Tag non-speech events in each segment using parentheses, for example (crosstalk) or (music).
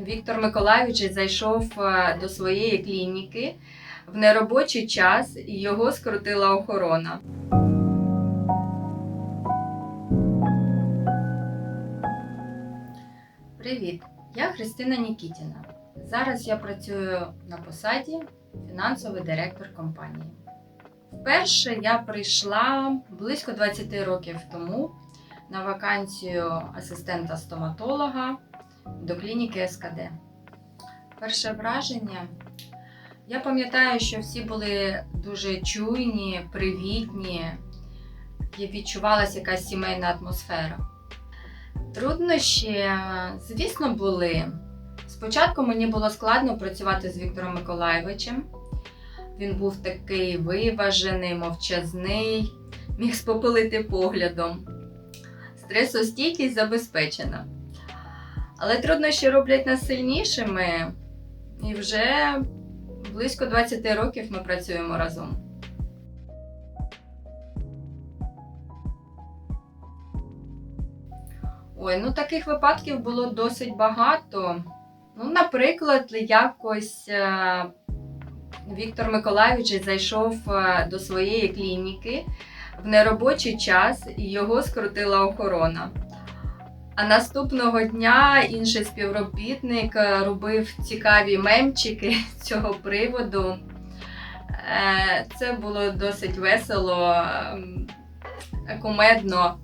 Віктор Миколайович зайшов е, до своєї клініки в неробочий час і його скрутила охорона. Привіт, я Христина Нікітіна. Зараз я працюю на посаді фінансовий директор компанії. Вперше я прийшла близько 20 років тому на вакансію асистента стоматолога до клініки СКД. Перше враження. Я пам'ятаю, що всі були дуже чуйні, привітні, і відчувалася якась сімейна атмосфера. Труднощі, звісно, були. Спочатку мені було складно працювати з Віктором Миколайовичем. Він був такий виважений, мовчазний, міг спопилити поглядом. Стресостійкість забезпечена. Але труднощі роблять нас сильнішими, і вже близько 20 років ми працюємо разом. Ой, ну таких випадків було досить багато. Ну, наприклад, якось е, Віктор Миколайович зайшов е, до своєї клініки в неробочий час і його скрутила охорона. А наступного дня інший співробітник е, робив цікаві мемчики з (laughs) цього приводу. Е, Це було досить весело, ем, кумедно.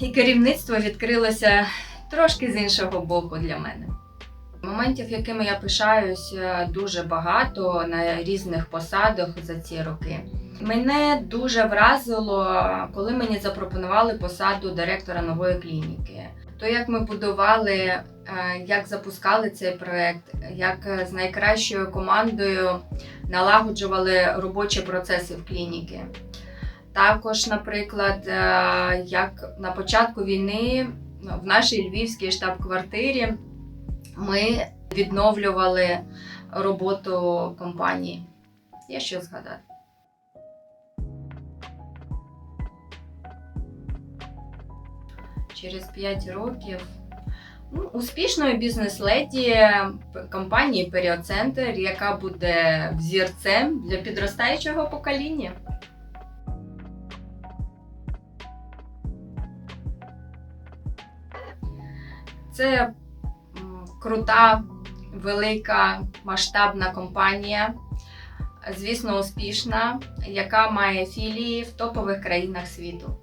І керівництво відкрилося трошки з іншого боку для мене. Моментів, якими я пишаюсь, е, дуже багато на різних посадах за ці роки. Мене дуже вразило, коли мені запропонували посаду директора нової клініки. То, як ми будували, е, як запускали цей проект, як е, з найкращою командою налагоджували робочі процеси в клініки. Також, наприклад, е, як на початку війни в нашій львівській штаб-квартирі ми відновлювали роботу компанії. Є що згадати. Через 5 років ну, успішною бізнес-леді компанії Періоцентр, яка буде взірцем для підростаючого покоління. Це крута, велика, масштабна компанія, звісно, успішна, яка має філії в топових країнах світу.